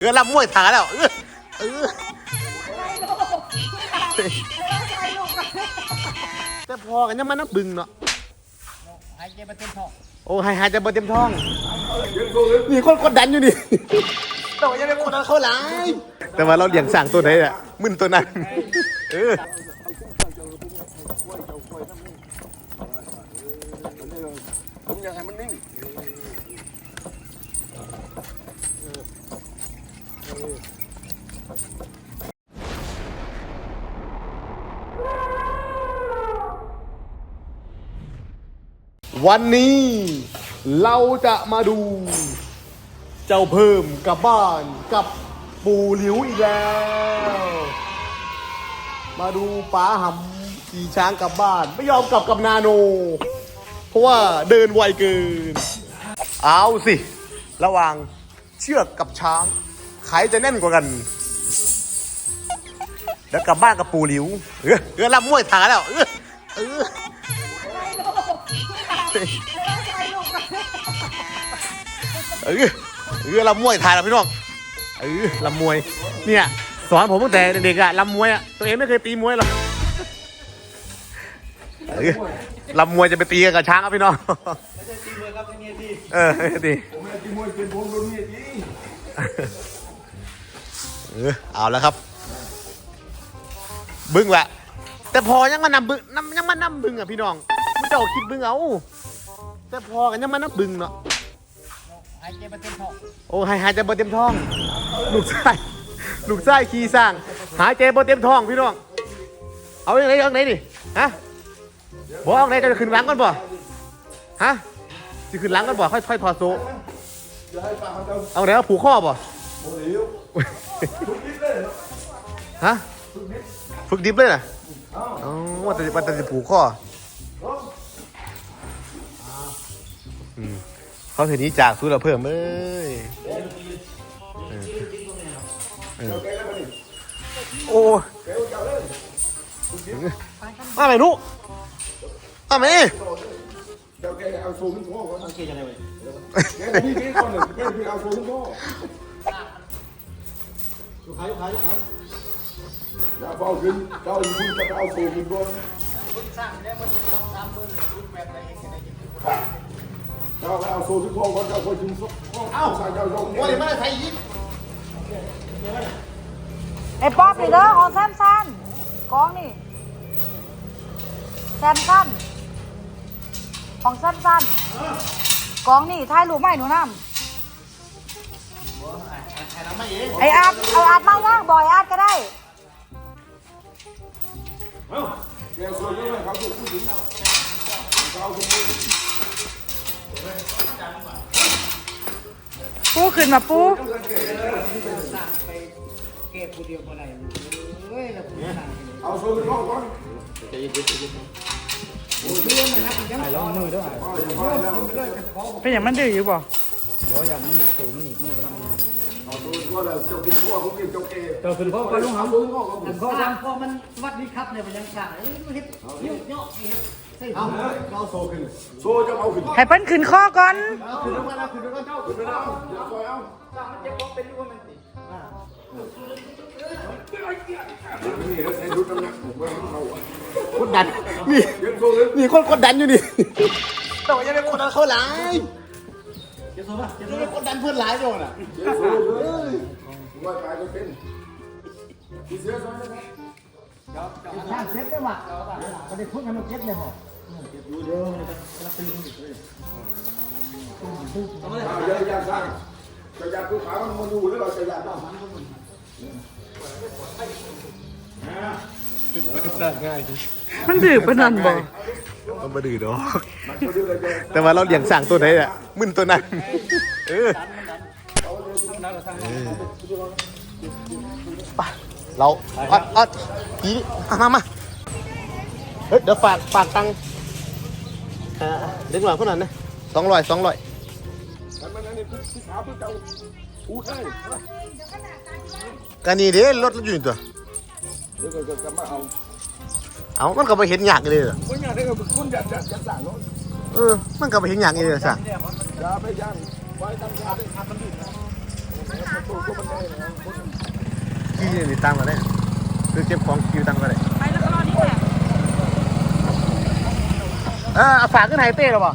เออลำมวยถาแล้วเออเออแต่พอกันยังมันนับบึงเนาะหายใจมาเต็มท้อง โอ้หายหายใจบ่เต็มท้องนี่คนกดดันอยู่นี่แต่ว่ายังไม่กดดันเขาหลายแต่ว่าเราเลี้ยงสั่งตัวไหนอะมึนตัวนั้นเออผมอยากให้มันนิ่ง วันนี้เราจะมาดู เจ้าเพิ่มกลับบ้านกับปูหลิวอีกแล้ว มาดูป๋าหำขี่ช้างกลับบ้าน ไม่ยอมกลับกับนาโน เพราะว่าเดินไวเกิน เอาสิ ระหว่างเชือกกับช้าง ใครจะแน่นกว่ากัน แล้วกลับบ้านกับปู่หลิว เออเออลำมวยถาแล้ว เออเออเออเออลำมวยถ่ายแล้วพี่น้องเออลำมวย เนี่ยสอนผมตั้งแต่เด็กๆอะลำมวยอะตัวเองไม่เคยตีมวยหรอกเออลำมวยจะไปตีกับช้างครับพี่น้องเออไม่ตีผมอยากกินมวยเป็นผมโดนเมียจี เออเอาแล้วครับ บึ้งแหละแต่พอยังมานำบึ้งนำยังมานำบึ้งอะพี่น้องไม่เจ้าคิดบึ้งเอาแต่พอกันยังมานำบึ้งเนาะหายใจมาเต็มท้องโอ้หายหายใจบ่เต็มท้อง ลูกไส้ลูกไส้ขี้สร้าง หายใจบ่เต็มท้องพี่น้อง เอาอย่างไรเอาอย่างไรดิฮะบอกเอาอย่างไรจะขึ้นหลังก่อนบ่ฮะจะขึ้นหลังก่อนบ่ค่อยค่อยถอดโซ่อย่าให้ปากเขาเจ้าเอาไหนเอาผูกข้อบ่ โมเดลทุกนิดเลยเนาะฮะฝึกดิบเลยน่ะอ๋อว่าแต่ว่าแต่จะผูกข้ออืมเขาเห็นนี้จากสู้เราเพิ่มเอ้ยเออเออโอ้มาไหมนุมาไหมเจ้าแกเอาโซ่ขึ้นคอก่อนโอเคจะได้ไหมแกพี่พี่ก่อนเลยแกพี่เอาโซ่ขึ้นคออย่าเบาขึ้นเจ้าอยู่คุณจะเอาโซ่ขึ้นบนคุณสร้างแล้วมันจะทำตามมือคุณแบบไหนเองจะได้ยินเจ้าเอาโซ่ขึ้นคอก่อนเจ้าคนยิงเอ้าใส่เจ้าว่าเดี๋ยวมาใส่ยิงไอ้ป๊อปนี่เด้อของแซมซันกองนี่แซมซันของแซมซันกองนี่ถ่ายรูปให้หนูน้ำ ไออาร์ตไออาร์ตมาย่างบ่อยอาร์ตก็ได้แกโซ่ขึ้นเลยครับผู้หญิงเอาคนนี้ปูขึ้นมาปูเก็บผู้เดียวคนไหนเฮ้ยแล้วคุณสร้างเอาโซ่ขึ้นคอก่อนลองมือด้วยเป็นอย่างมันดื้ออยู่บ่เอาโซ่ขึ้นคอแล้วเจ้าขึ้นคอผมกินเจ้าแก เจ้าขึ้นข้อก็ลุงเอาหำโซ่ขึ้นคอก่อนถึงข้อยังพอมันสวัสดีครับเนี่ยมันยังสั่งเอ้ยเฮ็ดยุ่งเนาะเฮ็ดเอาเอาโซ่ขึ้นโซ่จะเอาขึ้นให้เปิ้นขึ้นข้อก่อนขึ้นแล้วมาขึ้นแล้วเจ้าขึ้นไปแล้วเดี๋ยวคอยเอามันจะบอกเป็นว่ามันตินี่แล้วใส่ชุดน้ำหนักผมว่ามันเอาอะกดดันนี่เดี๋ยวโคนกดดันอยู่นี่แต่ว่ายังไม่กดดันเขาหลาย ยังไม่กดดันเพื่อนหลายโดนอะเดี๋ยวโซ่เลยว่าตายก็เป็นมีเสือซ้อนไหมสร้างเซ็ตได้ว่ะมันได้พูดให้มันเซ็ตเลยบ่อ้าวอย่าอย่าสร้างจะอยากผู้ขาวมันมาดูแล้วเราจะอยากบ้างสร้างง่ายดิมันดื้อปานนั้น บ่มันมาดื้อดอกมันก็ดูเลยเดี๋ยวแต่ว่าเราเลี้ยงสั่งตัวไหนอะมึนตัวนั้นเออเออไปเราอัดอัดทีนี้มามาเฮ้ยเดี๋ยวฝากฝากตังค์อ่าเด็กหน่อยคนนั้นนะสองร้อยสองร้อยมันมันนี่ผู้ขาวผู้เจ้าพูดได้กันนี่เด้รถอยู่นี่ตัวเดี๋ยวก็จะมาเอา เอามันก็ไปเห็นยากเลยเหรอคนอยากได้ก็คุณอยากจะจะสั่งเนาะเออ มันก็ไปเห็นยากเลยเหรอสั่งอย่าไปย่างไว้ทำยาได้ทำมันดีนะขี้นี่ตังมาได้คือเก็บของคิวตังมาได้ไปแล้วก็รอนี่แหละเออเอาฝากขึ้นไฮเต้หรอเปล่า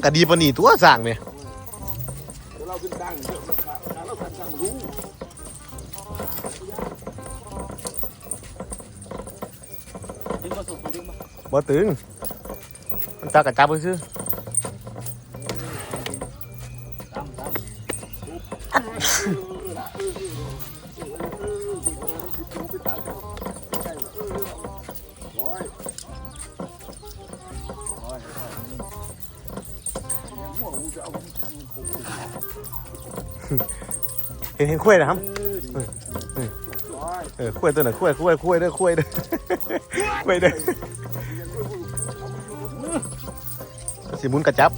มันก็ดีปะนี่ตัวสั่งเนี่ยเราขึ้นดังเยอะการเราการสั่งรู้บ่ตึง มันตากระจับไปซื้อ หัวกูจะเอาชันโค้งเห็นเห็นคุ้ยนะครับบอยเออคุ้ยตัวไหนคุ้ยคุ้ยคุ้ยเด้อคุ้ยเด้อคุ้ยเด้อสิมุนกระจับ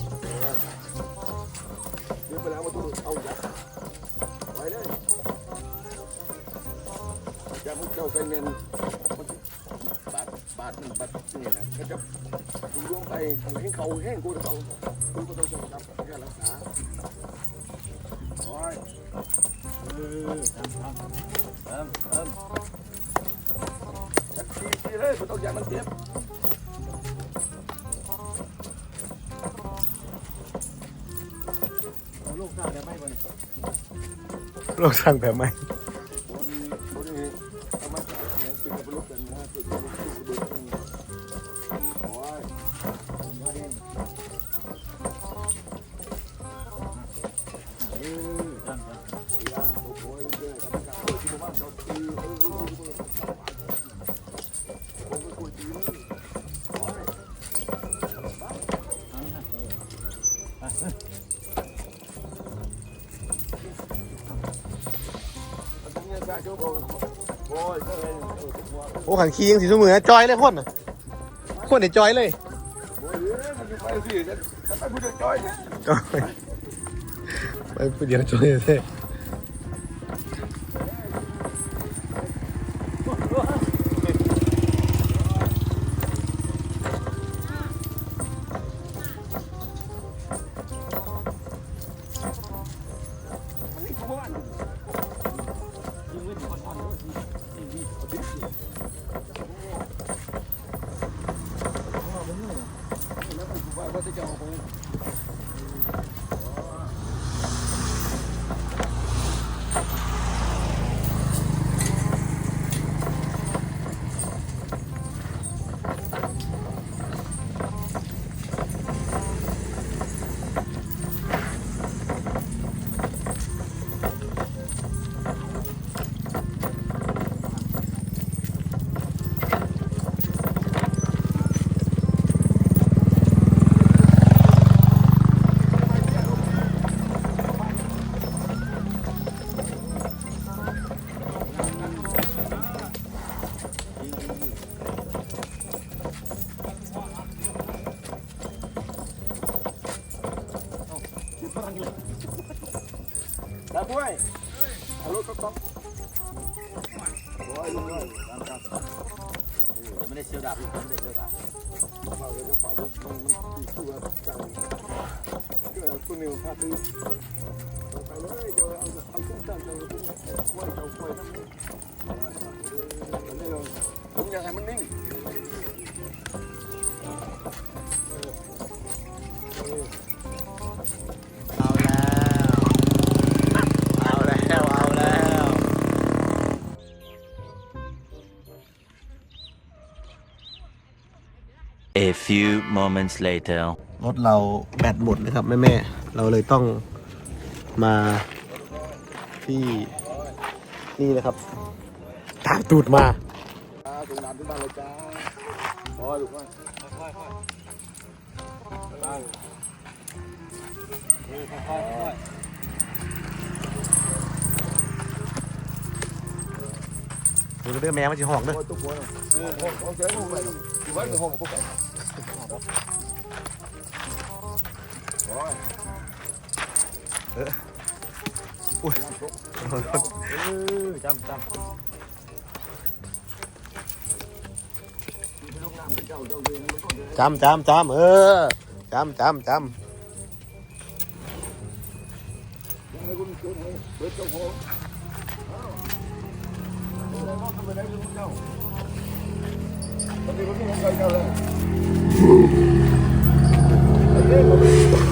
จับแค่รักษาบอยเออทำทำทำทำทีทีเลยไม่ต้องอย่ามันเจ็บลูกสาวเดี๋ยวไม่ก่อนเราสั่งแบบไหม่ โอ้ขันขี้ยังสีสมือจอยเลยคนน่ะคนเนี่ยจอยเลยโอ้ยมันอยู่ไปสิจะไปพูดจอย เนี่ยจอยไ เลยเดี๋ยวเอาเอา ที่ นี่เลครับ ตามตูดมาสูงน้ำที่บ้านเลยจ้าพอดูก่ค่อยค่อยค่อยดูเรื่องแมวมันจะห้องเด้อเออ อุ้ยเออจำจำจำจำจำเออจำจำจำเ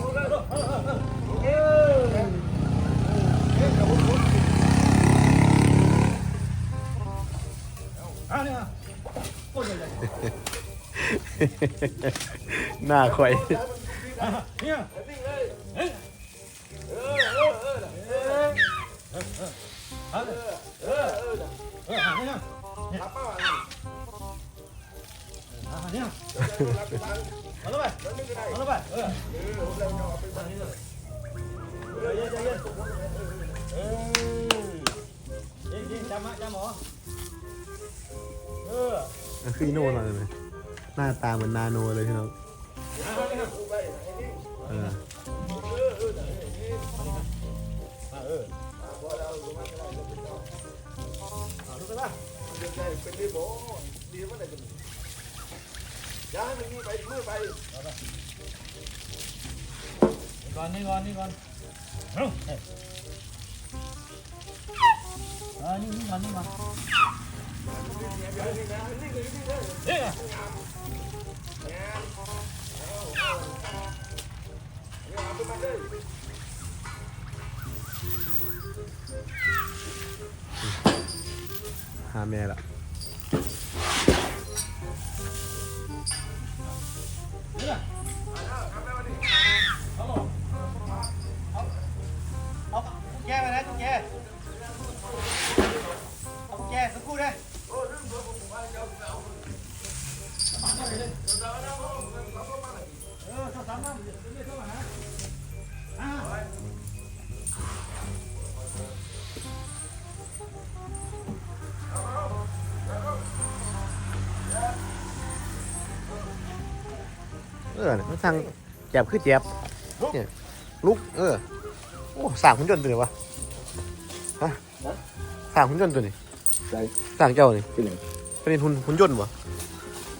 หน้าข่อยเย็นเย็นเย็นเออเย็นเย็นจำมาจำหมอเออ คืออีโน่มาเลยไหมหน้าตาเหมือนนาโนเลยพี่น้องเอาเลยครับไปให้นิ่งเอเออพอเราลงมาได้ก็เป็นต่อเอาลูกไปบ้างเดี๋ยวได้เป็นดีบ่ดีมันกันย่าให้มันมีไปมือไปก่อนนี่ก่อนนี่ก่อนเฮ้ยเออนี่นี่ก่อนนี่ก่อน หาแม่ละ ออเนี่ยมันทางแจบคือแจบเนี่ยลุก เออ โอ้สร้างหุ่นยนต์ตัวนี้วะฮะสร้างหุ่นยนต์ตัวนี้ใช่สร้างเจ้านี่ที่ไหนเป็นหุ่นหุ่นยนต์วะ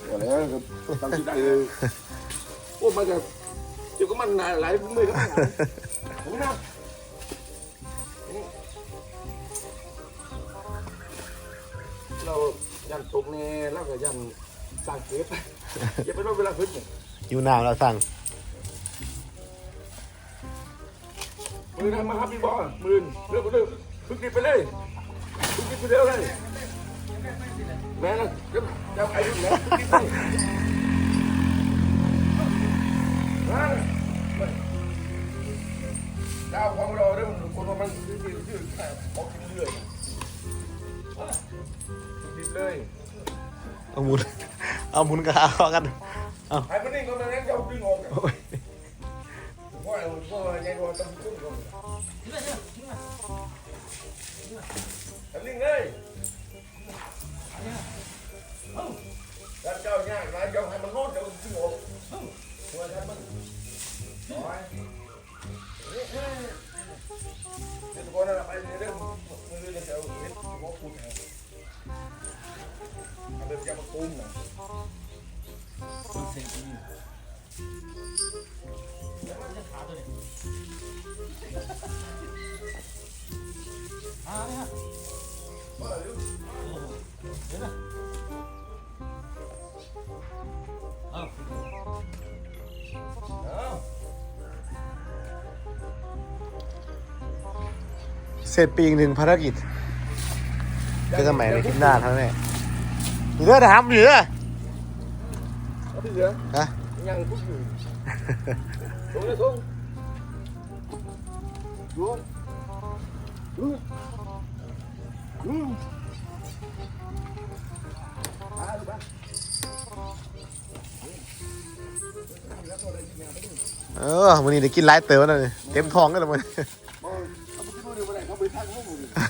ก็แล้วก็ตั้งที่ได้เลยโอ้มันจะเดี๋ยวก็มันหลายมือก็ผมนะเรายันตกเนี่ยแล้วก็ยันสร้างเก็บอย่าไปรอเวลาขึ้น อยู่น้ำแล้วสร้างมือทำมาครับพี่บอลมือเร็วเร็วพึ่งดิบไปเลยพึ่งดิบไปเร็วเลยแม่นะเดี๋ยวเดี๋ยวไอ้ดิบนะพึ่งดิบไปนะเจ้าของเราเรื่องคนมันดื้อดื้อดื้อบอกกินเรื่อยดิบเลยเอาหมุนเอาหมุนกระเอากัน เอาไอ้มันนี่ก็มันนั่งเจ้าดึงออกโอ้ยว่าว่าไงว่าต้องขึ้นก่อ เสร็จปีอีกหนึ่งภารกิจเจอกันใหม่ในคลิปหน้าเท่านั้นแหละเหลือแต่ทำเหลือเอาที่เหลือฮะยังคุกอยู่ตรงนี้ตรงดูดูดูอ่าดูบ้างเออวันนี้เดี๋ยวกินไลฟ์เติมแล้วนี่เต็มท้องกันแล้วมัน